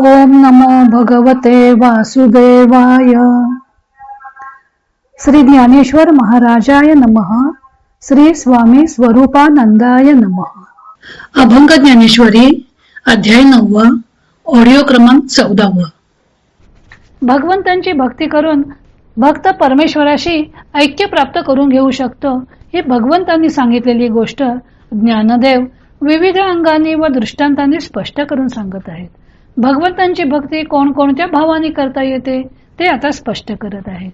ओम नमो भगवते वासुदेवाय. श्री ज्ञानेश्वर महाराजाय नमः. श्री स्वामी स्वरूपानंदाय नमः. अभंग ज्ञानेश्वरी अध्याय नववा ऑडिओ क्रमांक चौदावा. भगवंतांची भक्ती करून भक्त परमेश्वराशी ऐक्य प्राप्त करून घेऊ शकतो ही भगवंतांनी सांगितलेली गोष्ट ज्ञानदेव विविध अंगांनी व दृष्टांतांनी स्पष्ट करून सांगत आहेत. भगवंतांची भक्ती कोणकोणत्या भावाने करता येते ते आता स्पष्ट करत आहेत.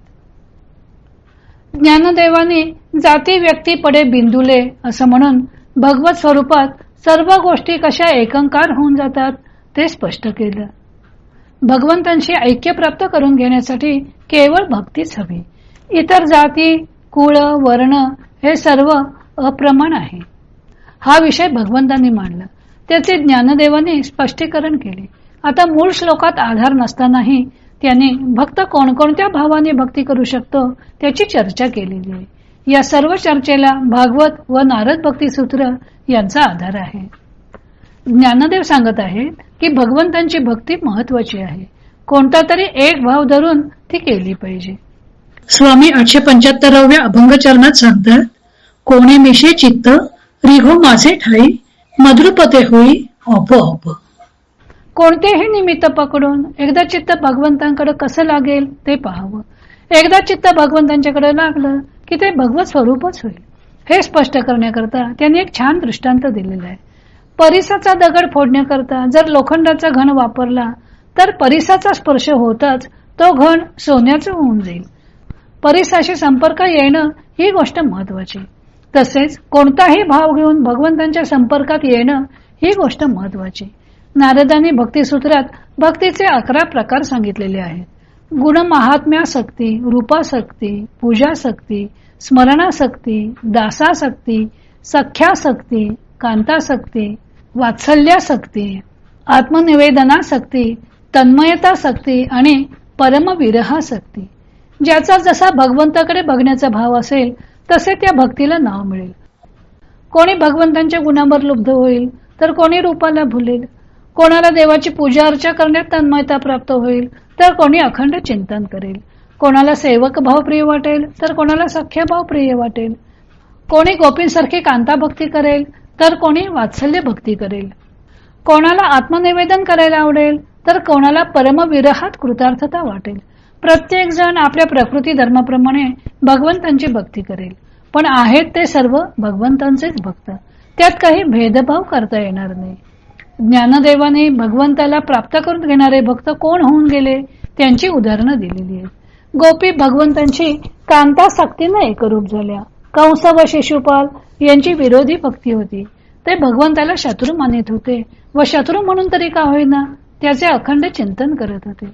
ज्ञानदेवाने जाती व्यक्ती पडे बिंदुले असं म्हणून भगवत स्वरूपात सर्व गोष्टी कशा एकंकार होऊन जातात ते स्पष्ट केलं. भगवंतांशी ऐक्य प्राप्त करून घेण्यासाठी केवळ भक्तीच हवी. इतर जाती कुळ वर्ण हे सर्व अप्रमाण आहे. हा विषय भगवंतांनी मांडला. त्याचे ज्ञानदेवाने स्पष्टीकरण केले. आता मूळ श्लोकात आधार नसतानाही त्याने भक्त कोणकोणत्या भावाने भक्ती करू शकतो त्याची चर्चा केलेली आहे. या सर्व चर्चेला भागवत व नारद भक्ती सूत्र यांचा आधार आहे. ज्ञानदेव सांगत आहेत की भगवंतांची भक्ती महत्वाची आहे. कोणता तरी एक भाव धरून ती केली पाहिजे. स्वामी आठशे पंच्याहत्तराव्या अभंग चरणात सांगतात कोणे मिशे चित्त रिघो माझे ठाई मधुरपते होई ऑप. कोणतेही निमित्त पकडून एकदा चित्त भगवंतांकडे कसं लागेल ते पाहावं. एकदा चित्त भगवंतांच्याकडे लागलं की ते भगवत स्वरूपच होईल. हे स्पष्ट करण्याकरता त्यांनी एक छान दृष्टांत दिलेला आहे. परिसाचा दगड फोडण्याकरता जर लोखंडाचा घन वापरला तर परिसाचा स्पर्श होताच तो घन सोन्याचं होऊन जाईल. परिसाशी संपर्क येणं ही गोष्ट महत्वाची तसेच कोणताही भाव घेऊन भगवंतांच्या संपर्कात येणं ही गोष्ट महत्वाची नारदांनी भक्तिसूत्रात भक्तीचे अकरा प्रकार सांगितलेले आहेत. गुण महात्म्यासक्ती रूपासक्ती पूजासक्ती स्मरणासक्ती दासासक्ती सख्यासक्ती कांतासक्ती वात्सल्यासक्ती आत्मनिवेदनासक्ती तन्मयतासक्ती आणि परमविरहासक्ती ज्याचा जसा भगवंताकडे बघण्याचा भाव असेल तसे त्या भक्तीला नाव मिळेल. कोणी भगवंतांच्या गुणांवर लुब्ध होईल तर कोणी रूपाला भुलेल कोणाला देवाची पूजा अर्चा करण्यात तन्मयता प्राप्त होईल तर कोणी अखंड चिंतन करेल. कोणाला सेवक भाव प्रिय वाटेल तर कोणाला सख्य भाव प्रिय वाटेल. कोणी गोपींसारखी कांता भक्ती करेल तर कोणी वात्सल्य भक्ती करेल. कोणाला आत्मनिवेदन करायला आवडेल तर कोणाला परमविरहात कृतार्थता वाटेल. प्रत्येक जण आपल्या प्रकृती धर्माप्रमाणे भगवंतांची भक्ती करेल. पण आहेत ते सर्व भगवंतांचेच भक्त. त्यात काही भेदभाव करता येणार नाही. ज्ञानदेवाने भगवंताला प्राप्त करून घेणारे भक्त कोण होऊन गेले? त्यांची उदाहरणं दिलेली आहेत. गोपी भगवंतांची कांता सक्तीनं एकरूप झाल्या. कंस व शिशुपाल यांची विरोधी भक्ती होती. ते भगवंताला शत्रू मानित होते व शत्रू म्हणून तरी का होईना त्याचे अखंड चिंतन करत होते.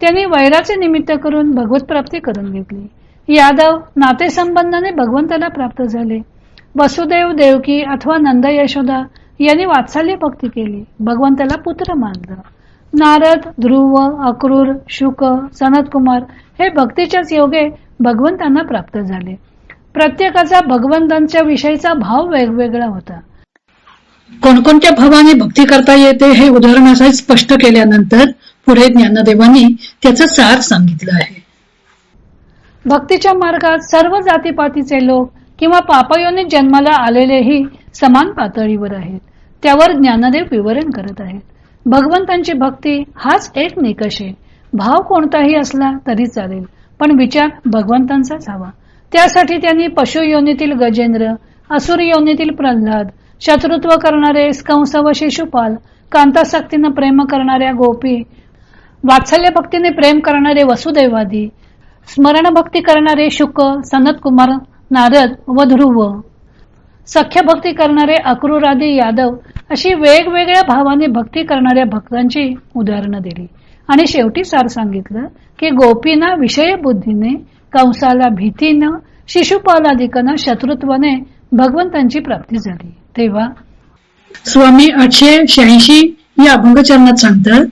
त्यांनी वैराचे निमित्त करून भगवत प्राप्ती करून घेतली. यादव नातेसंबंधाने भगवंताला प्राप्त झाले. वसुदेव देवकी अथवा नंद यशोदा यांनी वात्सल्य भक्ती केली. भगवंताला पुत्र मानलं. नारद ध्रुव अक्रूर शुक सनत कुमार हे भक्तीच्याच योगे भगवंतांना प्राप्त झाले. प्रत्येकाचा भगवंतांच्या विषयीचा भाव वेगवेगळा होता. कोणकोणत्या भावाने भक्ती करता येते हे उदाहरणासहित स्पष्ट केल्यानंतर पुढे ज्ञानदेवांनी त्याचं सार सांगितलं आहे. भक्तीच्या मार्गात सर्व जातीपातीचे लोक किंवा पापयोने जन्माला आलेलेही समान पातळीवर आहेत. त्यावर ज्ञानदेव विवरण करत आहेत. भगवंतांची भक्ती हाच एक निकष आहे. भाव कोणताही असला तरी चालेल पण विचार भगवंतांचाच हवा. त्यासाठी त्यांनी पशु योनीतील गजेंद्र असुर योनीतील प्रल्हाद शत्रुत्व करणारे कंस व शिशुपाल कांतासक्तीनं प्रेम करणाऱ्या गोपी वात्सल्य भक्तीने प्रेम करणारे वसुदैवादी स्मरण भक्ती करणारे शुक सनत कुमार नारद व ध्रुव. सख्य भक्ती करणारे अक्रूरादी यादव अशी वेगवेगळ्या भावाने भक्ती करणाऱ्या भक्तांची उदाहरणं दिली. आणि शेवटी सार सांगितलं की गोपीना विषय बुद्धीने कंसाला भीतीनं शिशुपालादिकांना शत्रुत्वाने भगवंतांची प्राप्ती झाली. तेव्हा स्वामी आठशे शहाऐंशी या अभंगचरणात सांगतात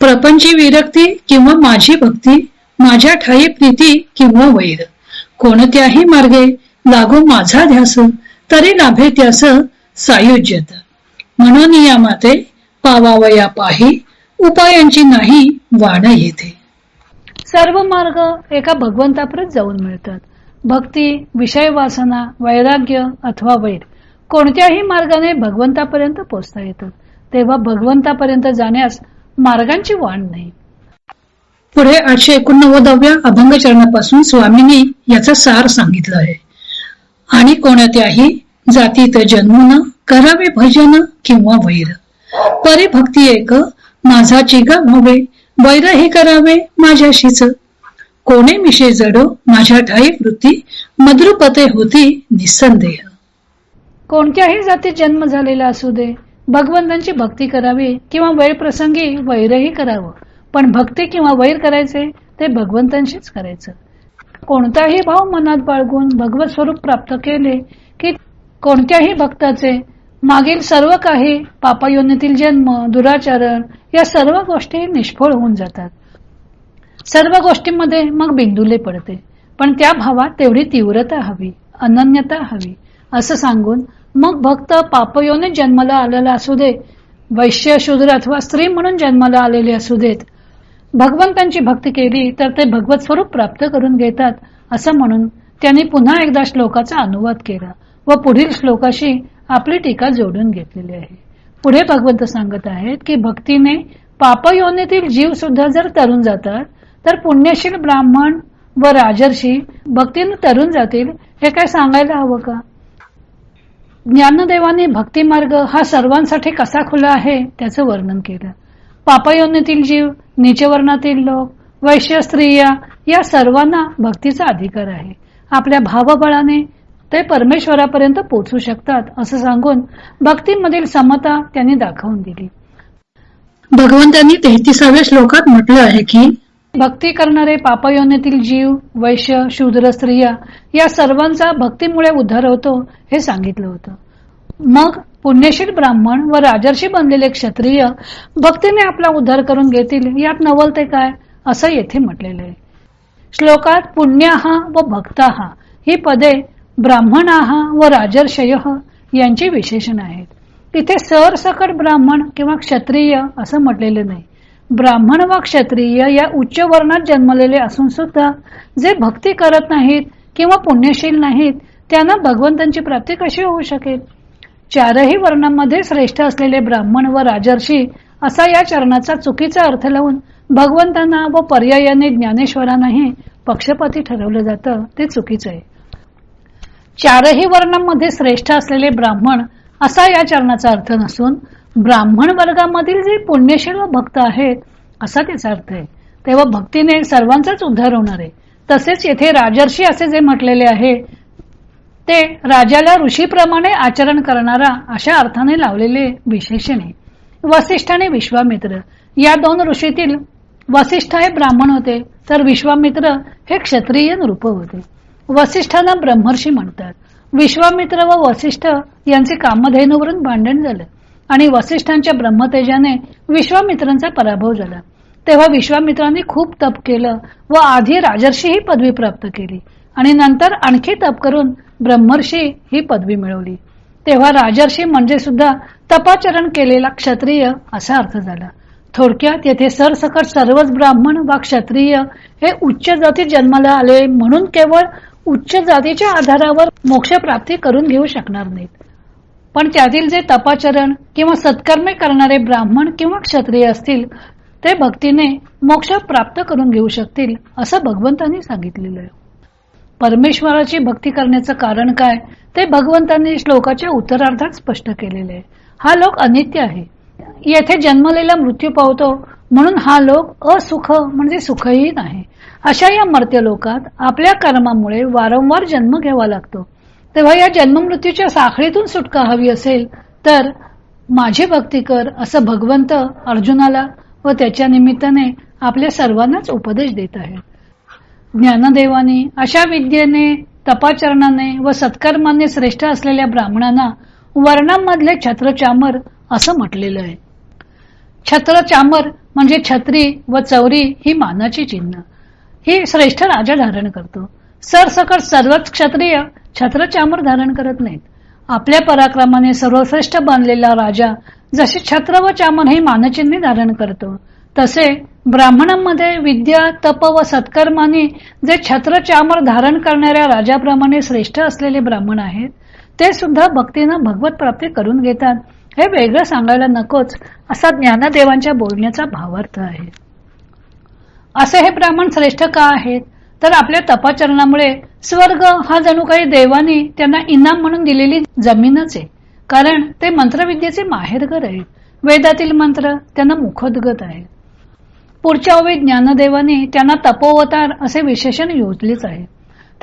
प्रपंची विरक्ती किंवा माझी भक्ती माझ्या ठाई प्रीती किंवा वैर. कोणत्याही मार्गे लागू माझा ध्यास तरी लाभे त्यास सायुज्यता. म्हणून या माते पावावया पाही उपायांची नाही वाढ येते सर्व मार्ग एका भगवंतापर्यंत जाऊन मिळतात. भक्ती विषय वासना वैराग्य अथवा वैर कोणत्याही मार्गाने भगवंतापर्यंत पोहोचता येतं तेव्हा भगवंतापर्यंत जाण्यास मार्गांची वाढ नाही. पुढे आठशे एकोणनव्वदाव्या अभंग चरणापासून स्वामींनी याचा सार सांगितलं आहे. आणि कोणत्याही जातीत जन्मून करावे भजन किंवा वैर. परिभक्ती एक माझा चिगा व्हावे वैर हे करावे माझ्याशीच. कोणे मिशे जडो माझ्या ठाई वृत्ती मद्रुपते होती निसंदेह. कोणत्याही जातीत जन्म झालेला असू दे भगवंतांची भक्ती करावी किंवा वैर प्रसंगी वैरही करावं. पण भक्ती किंवा वैर करायचे ते भगवंतांशीच करायचं. कोणताही भाव मनात बाळगून भगवत स्वरूप प्राप्त केले की कोणत्याही भक्ताचे मागील सर्व काही पापायोनीतील जन्म दुराचरण या सर्व गोष्टी निष्फळ होऊन जातात. सर्व गोष्टींमध्ये मग बिंदुले पडते. पण त्या भावात तेवढी तीव्रता हवी अनन्यता हवी असं सांगून मग भक्त पापयोने जन्माला आलेला असू दे वैश्य शूद्र अथवा स्त्री म्हणून जन्माला आलेले असू देत भगवंतांची भक्ती केली तर ते भगवत स्वरूप प्राप्त करून घेतात असं म्हणून त्यांनी पुन्हा एकदा श्लोकाचा अनुवाद केला व पुढील श्लोकाशी आपली टीका जोडून घेतलेली आहे. पुढे भगवंत सांगत आहेत की भक्तीने पापयोनीतील जीव सुद्धा जर तरुण जातात तर पुण्यशील ब्राह्मण व राजर्षी भक्तीने तरुण जातील हे काय सांगायला हवं का? ज्ञानदेवाने भक्ती मार्ग हा सर्वांसाठी कसा खुला आहे त्याचं वर्णन केलं. पापयोनीतील जीव नीचवर्णातील लोक वैश्य स्त्रिया या सर्वांना भक्तीचा अधिकार आहे. आपल्या भावबळाने ते परमेश्वरापर्यंत पोहोचू शकतात असं सांगून भक्तीमधील समता त्यांनी दाखवून दिली. भगवंतांनी तेहतीसाव्या श्लोकात म्हटलं आहे की भक्ती करणारे पापयोनीतील जीव वैश्य शूद्र स्त्रिया या सर्वांचा भक्तीमुळे उद्धार होतो हे सांगितलं होतं. मग पुण्यशील ब्राह्मण व राजर्षी बनलेले क्षत्रिय भक्तीने आपला उद्धार करून घेतील यात नवलते काय? असं येथे म्हटलेलं आहे. श्लोकात पुण्याहा व भक्ताहा ही पदे ब्राह्मणाहा व राजर्षय यांची विशेषण आहेत. इथे सरसकट ब्राह्मण किंवा क्षत्रिय असं म्हटलेलं नाही. ब्राह्मण व क्षत्रिय या उच्च वर्णात जन्मलेले असून सुद्धा जे भक्ती करत नाहीत किंवा पुण्यशील नाहीत त्यांना भगवंतांची प्राप्ती कशी होऊ शकेल? चारही वर्णांमध्ये श्रेष्ठ असलेले ब्राह्मण व राजर्षी असा या चरणाचा चुकीचा अर्थ लावून भगवंतांना व पर्यायाने ज्ञानेश्वरांनाही पक्षपाती ठरवलं जातं ते चुकीचं आहे. चारही वर्णांमध्ये श्रेष्ठ असलेले ब्राह्मण असा या चरणाचा अर्थ नसून ब्राह्मण वर्गामधील जे पुण्यशील व भक्त आहेत असा त्याचा अर्थ आहे. तेव्हा भक्तीने सर्वांचाच उद्धार होणार आहे. तसेच येथे राजर्षी असे जे म्हटलेले आहे ते राजाला ऋषीप्रमाणे आचरण करणारा अशा अर्थाने लावलेले विशेषण. आहे वसिष्ठ आणि विश्वामित्र. या दोन ऋषीतील वसिष्ठ हे ब्राह्मण होते तर विश्वामित्र हे क्षत्रिय नृप होते. वसिष्ठांना ब्रह्मर्षी म्हणतात. विश्वामित्र व वसिष्ठ यांचे कामधेनूवरून भांडण झालं आणि वसिष्ठांच्या ब्रह्मतेजाने विश्वामित्रांचा पराभव झाला. तेव्हा विश्वामित्रांनी खूप तप केलं व आधी राजर्षी ही पदवी प्राप्त केली आणि नंतर आणखी तप करून ब्रह्मर्षी ही पदवी मिळवली. तेव्हा राजर्षी म्हणजे सुद्धा तपाचरण केलेला क्षत्रिय असा अर्थ झाला. थोडक्यात येथे सरसकट सर्वच ब्राह्मण वा क्षत्रिय हे उच्च जाती जन्माला आले म्हणून केवळ उच्च जातीच्या आधारावर मोक्ष प्राप्ती करून घेऊ शकणार नाहीत. पण त्यातील जे तपाचरण किंवा सत्कर्मे करणारे ब्राह्मण किंवा क्षत्रिय असतील ते भक्तीने मोक्ष प्राप्त करून घेऊ शकतील असं भगवंतांनी सांगितलेलं आहे. परमेश्वराची भक्ती करण्याचं कारण काय? ते भगवंतांनी श्लोकाच्या उत्तरार्धात स्पष्ट केलेले आहे. हा लोक अनित्य आहे. येथे जन्मलेला मृत्यू पावतो. म्हणून हा लोक असुख म्हणजे सुखही नाही. अशा या मर्त्य लोकात आपल्या कर्मामुळे वारंवार जन्म घ्यावा लागतो. तेव्हा या जन्ममृत्यूच्या साखळीतून सुटका हवी असेल तर माझी भक्ती कर असं भगवंत अर्जुनाला व त्याच्या निमित्ताने आपल्या सर्वांनाच उपदेश देत आहेत. ज्ञानदेवाने अशा विद्येने तपाचरणाने व सत्कर्माने श्रेष्ठ असलेल्या ब्राह्मणांना वर्णांमधले छत्रचामर असं म्हटलेलं आहे. छत्र चामर म्हणजे छत्री व चौरी ही मानाची चिन्ह. ही श्रेष्ठ राजा धारण करतो. सरसकट सर्वच क्षत्रिय छत्र चामर धारण करत नाहीत. आपल्या पराक्रमाने सर्वश्रेष्ठ बनलेला राजा जसे छत्र व चामर हे मानचिन्ह धारण करतो तसे ब्राह्मणांमध्ये विद्या तप व सत्कर्माने जे छत्र चामर धारण करणाऱ्या राजाप्रमाणे श्रेष्ठ असलेले ब्राह्मण आहेत ते सुद्धा भक्तीनं भगवत प्राप्ती करून घेतात. हे वेगळं सांगायला नकोच असा ज्ञानदेवांच्या बोलण्याचा भावार्थ आहे. असे हे ब्राह्मण श्रेष्ठ का आहेत? तर आपल्या तपाचरणामुळे स्वर्ग हा जणू काही देवाने त्यांना इनाम म्हणून दिलेली जमीनच आहे. कारण ते मंत्रविद्येचे माहेरघर आहेत. वेदातील मंत्र त्यांना मुखोद्गत आहेत. पुढच्या ओवीत ज्ञानदेवाने त्यांना तपोवतार असे विशेषण योजलेच आहे.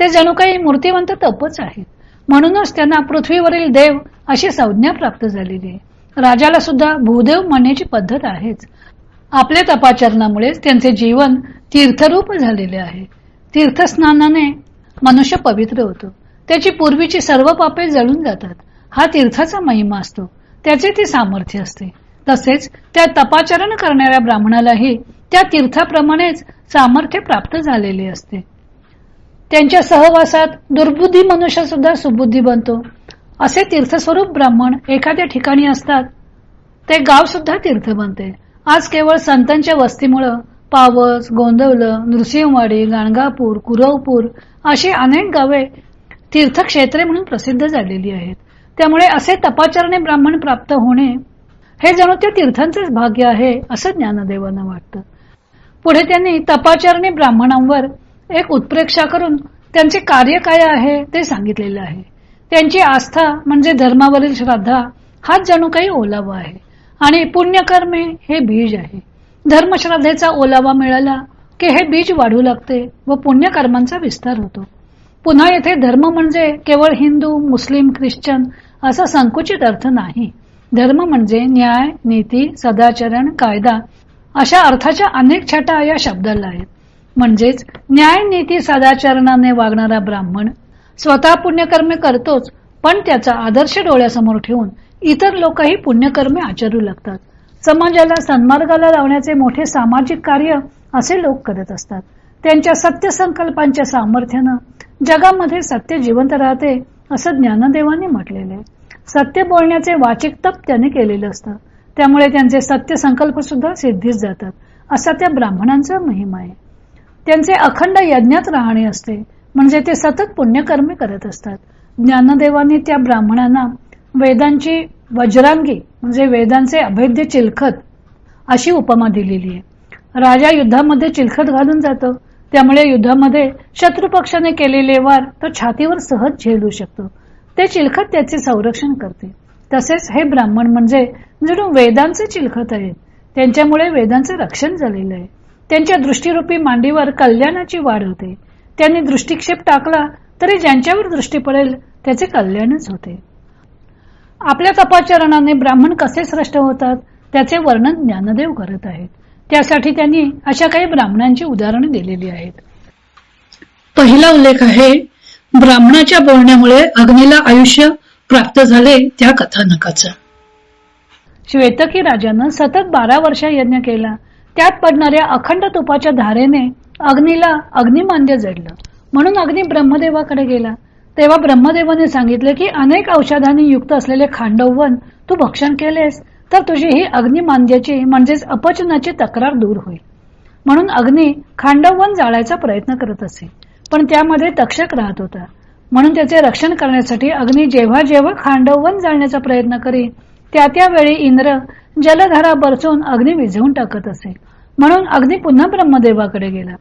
ते जणू काही मूर्तिवंत तपच आहेत. म्हणूनच त्यांना पृथ्वीवरील देव अशी संज्ञा प्राप्त झालेली आहे. राजाला सुद्धा भूदेव म्हणण्याची पद्धत आहेच. आपल्या तपाचरणामुळेच त्यांचे जीवन तीर्थरूप झालेले आहे. तीर्थस्नानाने मनुष्य पवित्र होतो. त्याची पूर्वीची सर्व पापे जळून जातात. हा तीर्थाचा महिमा असतो. त्याचे ती सामर्थ्य असते. तसेच त्या तपाचरण करणाऱ्या ब्राह्मणालाही त्या तीर्थाप्रमाणेच सामर्थ्य प्राप्त झालेले असते. त्यांच्या सहवासात दुर्बुद्धी मनुष्य सुद्धा सुबुद्धी बनतो. असे तीर्थस्वरूप ब्राह्मण एखाद्या ठिकाणी असतात. ते गाव सुद्धा तीर्थ बनते. आज केवळ संतांच्या वस्तीमुळं पावस गोंदवलं नृसिंहवाडी गाणगापूर कुरवपूर अशी अनेक गावे तीर्थक्षेत्रे म्हणून प्रसिद्ध झालेली आहेत. त्यामुळे असे तपाचरणे ब्राह्मण प्राप्त होणे हे जणू त्या तीर्थांचेच भाग्य आहे असं ज्ञानदेवांना वाटतं. पुढे त्यांनी तपाचरणी ब्राह्मणांवर एक उत्प्रेक्षा करून त्यांचे कार्य काय आहे ते सांगितलेले आहे. त्यांची आस्था म्हणजे धर्मावरील श्रद्धा हाच जणू काही ओलावा आहे. आणि पुण्यकर्मे हे बीज आहे. धर्मश्रद्धेचा ओलावा मिळाला की हे बीज वाढू लागते व पुण्यकर्मांचा विस्तार होतो. पुन्हा येथे धर्म म्हणजे केवळ हिंदू मुस्लिम ख्रिश्चन असा संकुचित अर्थ नाही. धर्म म्हणजे न्याय नीती सदाचरण कायदा अशा अर्थाच्या अनेक छटा या शब्दाला आहेत. म्हणजेच न्याय नीती सदाचरणाने वागणारा ब्राह्मण स्वतः पुण्यकर्मे करतोच पण त्याचा आदर्श डोळ्यासमोर ठेवून इतर लोकही पुण्यकर्मे आचरू लागतात. समाजाला सन्मार्गाला लावण्याचे मोठे सामाजिक कार्य असे लोक करत असतात. त्यांच्या सत्य संकल्पांच्या सामर्थ्यानं जगामध्ये सत्य जिवंत राहते असं ज्ञानदेवांनी म्हटलेले आहे. सत्य बोलण्याचे वाचिक तप त्याने केलेलं असतं. त्यामुळे त्यांचे सत्य संकल्प सुद्धा सिद्धीच जातात. असा त्या ब्राह्मणांचा महिमा आहे. त्यांचे अखंड यज्ञात राहणे असते. म्हणजे ते सतत पुण्यकर्मे करत असतात. ज्ञानदेवांनी त्या ब्राह्मणांना वेदांची वज्रांगी म्हणजे वेदांचे अभेद्य चिलखत अशी उपमा दिलेली आहे. राजा युद्धामध्ये चिलखत घालून जातो. त्यामुळे युद्धामध्ये शत्रुपक्षाने केलेले वार तो छातीवर सहज झेलू शकतो. ते चिलखत त्याचे संरक्षण करते. तसेच हे ब्राह्मण म्हणजे जणू वेदांचे चिलखत आहेत त्यांच्यामुळे वेदांचे रक्षण झालेलं आहे. त्यांच्या दृष्टीरूपी मांडीवर कल्याणाची वाढ होते. त्यांनी दृष्टिक्षेप टाकला तरी ज्यांच्यावर दृष्टी पडेल त्याचे कल्याणच होते. आपल्या तपाचरणाने ब्राह्मण कसे श्रेष्ठ होतात त्याचे वर्णन ज्ञानदेव करत आहेत. त्यासाठी त्यांनी अशा काही ब्राह्मणांची उदाहरणे दिलेली आहेत. पहिला उल्लेख आहे ब्राह्मणाच्या बोलण्यामुळे अग्नीला आयुष्य प्राप्त झाले त्या कथानकाचा. श्वेतकी राजानं सतत बारा वर्ष यज्ञ केला. त्यात पडणाऱ्या अखंड तुपाच्या धारेने अग्नीला अग्निमांद्य जडलं. म्हणून अग्नी ब्रह्मदेवाकडे गेला. तेव्हा ब्रह्मदेवाने सांगितले की अनेक औषधांनी युक्त असलेले खांडववन तू भक्षण केलेस तर तुझी ही अग्निमांद्याची म्हणजेच अपचनाची तक्रार दूर होईल. म्हणून अग्नी खांडववन जाळायचा प्रयत्न करत असे. पण त्यामध्ये तक्षक राहत होता. म्हणून त्याचे रक्षण करण्यासाठी अग्नी जेव्हा जेव्हा खांडववन जाळण्याचा प्रयत्न करी त्या त्यावेळी इंद्र जलधारा बरसून अग्नी विझवून टाकत असे. म्हणून अग्नी पुन्हा ब्रह्मदेवाकडे गेला.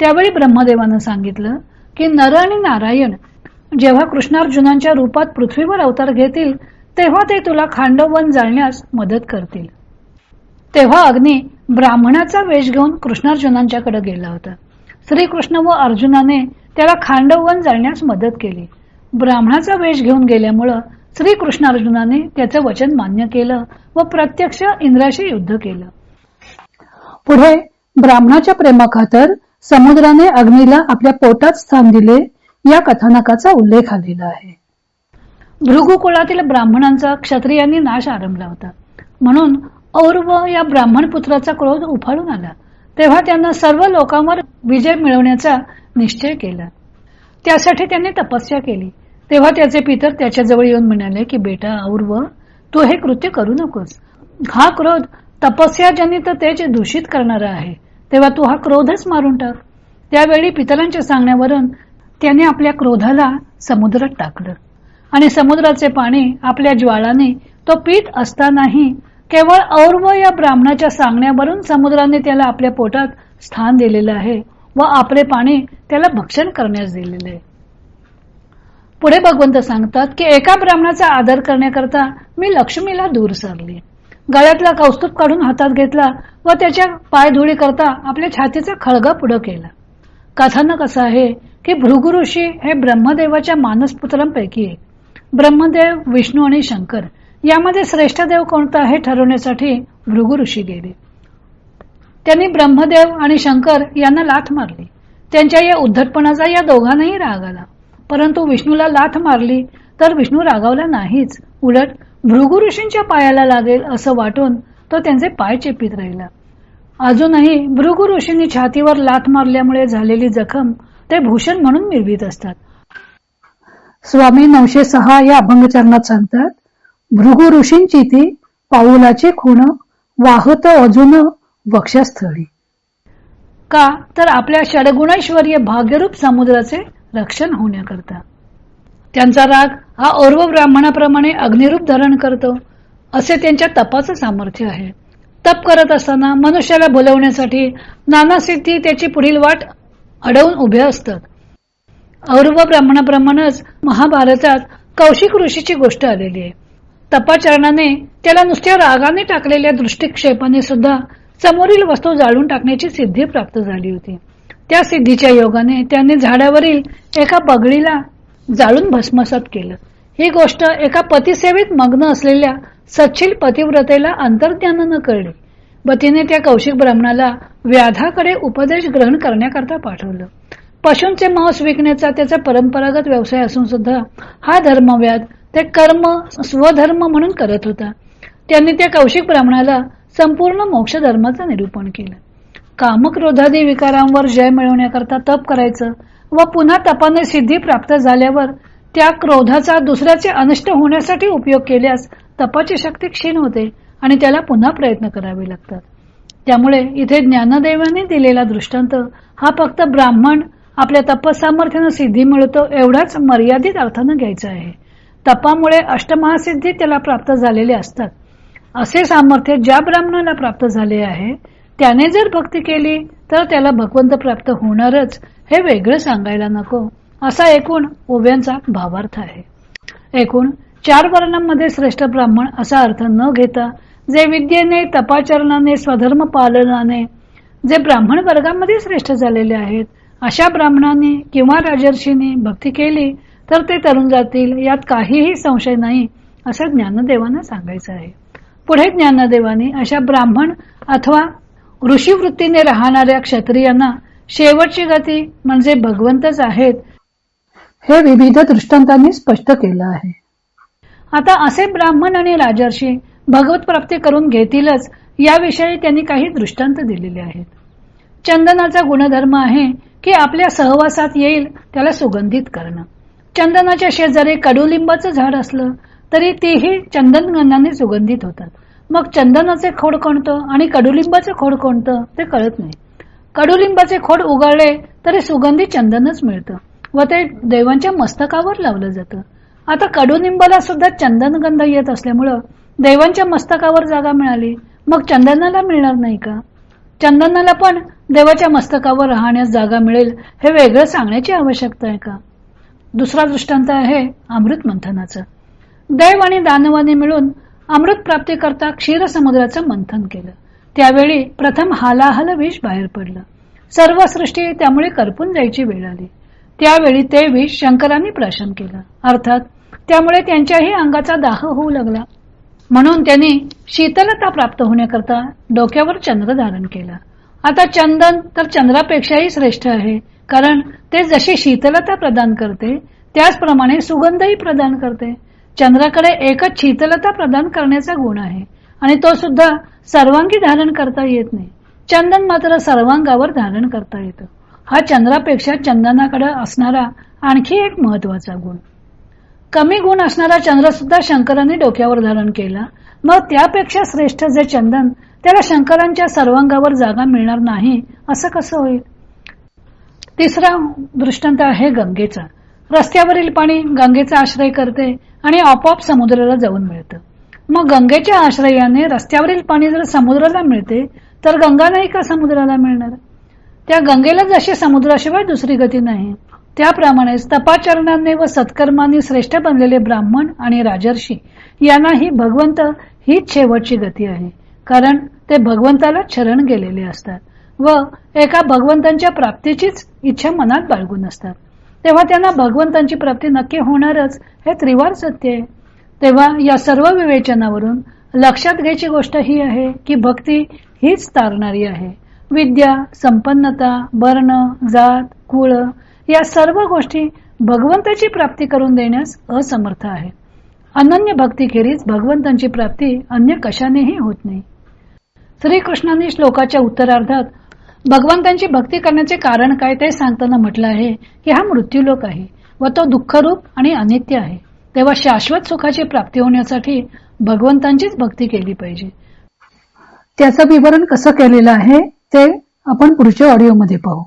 त्यावेळी ब्रह्मदेवानं सांगितलं की नर आणि नारायण जेव्हा कृष्णार्जुनांच्या रूपात पृथ्वीवर अवतार घेतील तेव्हा ते तुला खांडववन जाळण्यास मदत करतील. तेव्हा अग्नी ब्राह्मणाचा वेश घेऊन कृष्णार्जुनांच्याकडे गेला होता. श्रीकृष्ण व अर्जुनाने त्याला खांडववन जाळण्यास मदत केली. ब्राह्मणाचा वेश घेऊन गेल्यामुळं श्रीकृष्ण अर्जुनाने त्याचं वचन मान्य केलं व प्रत्यक्ष इंद्राशी युद्ध केलं. पुढे ब्राह्मणाच्या प्रेमाखातर समुद्राने अग्नीला आपल्या पोटात स्थान दिले या कथानकाचा उल्लेख आलेला आहे. भृगुकुळातील ब्राह्मणांचा क्षत्रियांनी नाश आरंभला होता. म्हणून औरव या ब्राह्मण पुत्राचा क्रोध उफाळून आला. तेव्हा त्यांना सर्व लोकांवर विजय मिळवण्याचा निश्चय केला. त्यासाठी त्यांनी तपस्या केली. तेव्हा त्याचे पितर त्याच्याजवळ येऊन म्हणाले की बेटा औरव तू हे कृत्य करू नकोस. हा क्रोध तपस्याजनित तेज दूषित करणारा आहे. तेव्हा तू हा क्रोधच मारून टाक. त्यावेळी पितरांच्या सांगण्यावरून त्याने आपल्या क्रोधाला समुद्रात टाकलं. आणि समुद्राचे पाणी आपल्या ज्वाळाने तो पीत असतानाही केवळ और्व या ब्राह्मणाच्या सांगण्यावरून समुद्राने त्याला आपल्या पोटात स्थान दिलेलं आहे व आपले पाणी त्याला भक्षण करण्यास दिलेले आहे. पुढे भगवंत सांगतात की एका ब्राह्मणाचा आदर करण्याकरता मी लक्ष्मीला दूर सरली. गळ्यातला कौस्तुभ काढून हातात घेतला व त्याच्या पायधुळी करता आपल्या छातीचा खळगा पुढं केला. कथानक असं आहे की भृगु ऋषी हे ब्रह्मदेवाच्या मानसपुत्रांपैकी एक. ब्रह्मदेव विष्णू आणि शंकर यामध्ये श्रेष्ठ देव कोणता हे ठरवण्यासाठी भृगु ऋषी गेले. त्यांनी ब्रह्मदेव आणि शंकर यांना लाथ मारली. त्यांच्या या उद्धटपणाचा या दोघांनाही राग आला. परंतु विष्णूला लाथ मारली तर विष्णू रागावला नाहीच. उलट भृगु ऋषींच्या पायाला लागेल असं वाटून तो त्यांचे पाय चेपीत राहिला. अजूनही भृगु ऋषींनी छातीवर लाथ मारल्यामुळे झालेली जखम ते भूषण म्हणून मिरवीत असतात. स्वामी नऊशे सहा या अभंगचरणात सांगतात भृगु ऋषींची ती पाऊलाची खूण वाहत अजून वक्षस्थळी. का? तर आपल्या षडगुणैश्वर्य भाग्यरूप समुद्राचे रक्षण होण्याकरता. त्यांचा राग हा और्व ब्राह्मणाप्रमाणे अग्निरूप धारण करतो असे त्यांच्या तपाचं सामर्थ्य आहे. तप करत असताना मनुष्याला बोलवण्यासाठी नाना सिद्धी त्याची पुढील वाट अडवून उभ्या असतात. और्व ब्राह्मणाप्रमाणेच महाभारतात कौशिक ऋषीची गोष्ट आलेली आहे. तपाचरणाने त्याला नुसत्या रागाने टाकलेल्या दृष्टिक्षेपाने सुद्धा समोरील वस्तू जाळून टाकण्याची सिद्धी प्राप्त झाली होती. त्या सिद्धीच्या योगाने त्याने झाडावरील एका बगडीला जाळून भस्मसात केलं. ही गोष्ट एका पतिसेवेत मग्न असलेल्या सच्चिल पतिव्रतेला अंतर्ज्ञानानं कळली. व तिने त्या कौशिक ब्राह्मणाला व्याधाकडे उपदेश ग्रहण करण्याकरता पाठवलं. पशूंचे मांस विकण्याचा त्याचा परंपरागत व्यवसाय असून सुद्धा हा धर्मव्याध ते कर्म स्वधर्म म्हणून करत होता. त्यांनी त्या कौशिक ब्राह्मणाला संपूर्ण मोक्ष धर्माचं निरूपण केलं. कामक्रोधादी विकारांवर जय मिळवण्याकरता तप करायचं व पुन्हा तपाने सिद्धी प्राप्त झाल्यावर त्या क्रोधाचा दुसऱ्याचे अनिष्ट होण्यासाठी उपयोग केल्यास तपाची शक्ती क्षीण होते आणि त्याला पुन्हा प्रयत्न करावे लागतात. त्यामुळे इथे ज्ञानदेवाने दिलेला दृष्टांत हा फक्त ब्राह्मण आपल्या तपसामर्थ्यानं सिद्धी मिळतो एवढाच मर्यादित अर्थानं घ्यायचा आहे. तपामुळे अष्टमहासिद्धी त्याला प्राप्त झालेले असतात. असे सामर्थ्य ज्या ब्राह्मणाला प्राप्त झाले आहे त्याने जर भक्ती केली तर त्याला भगवंत प्राप्त होणारच हे वेगळं सांगायला नको. असा एकूण ओव्यांचा भावार्थ आहे. एकूण चार वर्णांमध्ये श्रेष्ठ ब्राह्मण असा अर्थ न घेता जे विद्येने तपाचरणाने स्वधर्म पालनाने जे ब्राह्मण वर्गामध्ये श्रेष्ठ झालेले आहेत अशा ब्राह्मणाने किंवा राजर्षीने भक्ती केली तर ते तरुण जातील यात काहीही संशय नाही असं ज्ञानदेवांना सांगायचं आहे. पुढे ज्ञानदेवाने अशा ब्राह्मण अथवा ऋषीवृत्तीने राहणाऱ्या क्षत्रियांना शेवटची गती म्हणजे भगवंतच आहेत हे विविध दृष्टांतांनी स्पष्ट केलं आहे. आता असे ब्राह्मण आणि राजर्षी भगवत प्राप्ती करून घेतीलच याविषयी त्यांनी काही दृष्टांत दिलेले आहेत. चंदनाचा गुणधर्म आहे की आपल्या सहवासात येईल त्याला सुगंधित करणं. चंदनाच्या शेजारी कडुलिंबाचं झाड असलं तरी तेही चंदनगंधाने सुगंधित होतात. मग चंदनाचे खोड कोणतं आणि कडुलिंबाचं खोड कोणतं ते कळत नाही. कडुलिंबाचे खोड उगाळले तरी सुगंधी चंदनच मिळतं व ते देवांच्या मस्तकावर लावलं जातं. आता कडुलिंबाला सुद्धा चंदनगंध येत असल्यामुळं देवांच्या मस्तकावर जागा मिळाली. मग चंदनाला मिळणार नाही का? चंदनाला पण देवाच्या मस्तकावर राहण्यास जागा मिळेल हे वेगळं सांगण्याची आवश्यकता आहे का? दुसरा दृष्टांत आहे अमृत मंथनाचं दैव आणि दानवाने मिळून अमृत प्राप्ती करता क्षीर समुद्राचं मंथन केलं. त्यावेळी प्रथम हालाहल विष बाहेर पडलं. सर्व सृष्टी त्यामुळे करपून जायची वेळ आली. त्यावेळी ते विष शंकरांनी प्राशन केलं. अर्थात त्यामुळे त्यांच्याही अंगाचा दाह होऊ लागला. म्हणून त्यांनी शीतलता प्राप्त होण्याकरता डोक्यावर चंद्र धारण केला. आता चंदन तर चंद्रापेक्षाही श्रेष्ठ आहे. कारण ते जशी शीतलता प्रदान करते त्याचप्रमाणे सुगंधही प्रदान करते. चंद्राकडे एकच शीतलता प्रदान करण्याचा गुण आहे. आणि तो सुद्धा सर्वांगी धारण करता येत नाही. चंदन मात्र सर्वांगावर धारण करता येतं. हा चंद्रापेक्षा चंदनाकडे असणारा आणखी एक महत्त्वाचा गुण. कमी गुण असणारा चंद्र सुद्धा शंकरांनी डोक्यावर धारण केला. मग त्यापेक्षा श्रेष्ठ जे चंदन त्याला शंकरांच्या सर्वांगावर जागा मिळणार नाही असं कसं होईल? तिसरा दृष्टांत आहे गंगेचा. रस्त्यावरील पाणी गंगेचा आश्रय करते आणि आपोआप समुद्राला जाऊन मिळतं. मग गंगेच्या आश्रयाने रस्त्यावरील पाणी जर समुद्राला मिळते तर गंगा नाही का समुद्राला मिळणार? त्या गंगेला जशी समुद्राशिवाय दुसरी गती नाही त्याप्रमाणेच तपाचरणाने व सत्कर्माने श्रेष्ठ बनलेले ब्राह्मण आणि राजर्षी यांनाही भगवंत हीच शेवटची गती आहे कारण ते भगवंताला शरण गेलेले असतात. व एका भगवंतांच्या प्राप्तीचीच इच्छा मनात बाळगून असतात. तेव्हा त्यांना भगवंतांची प्राप्ती नक्की होणारच हे त्रिवार सत्य आहे. तेव्हा या सर्व विवेचनावरून लक्षात घ्यायची गोष्ट ही आहे की भक्ती हीच तारणारी आहे. विद्या संपन्नता वर्ण जात कुळ या सर्व गोष्टी भगवंताची प्राप्ती करून देण्यास असमर्थ आहे. अनन्य भक्तीखेरीज भगवंतांची प्राप्ती अन्य कशानेही होत नाही. श्रीकृष्णांनी श्लोकाच्या उत्तरार्धात भगवंतांची भक्ती करण्याचे कारण काय ते सांगताना म्हटलं आहे की हा मृत्यूलोक आहे व तो दुःखरूप आणि अनित्य आहे. तेव्हा शाश्वत सुखाची प्राप्ती होण्यासाठी भगवंतांचीच भक्ती केली पाहिजे. त्याचं विवरण कसं केलेलं आहे ते आपण पुढच्या ऑडिओमध्ये पाहू.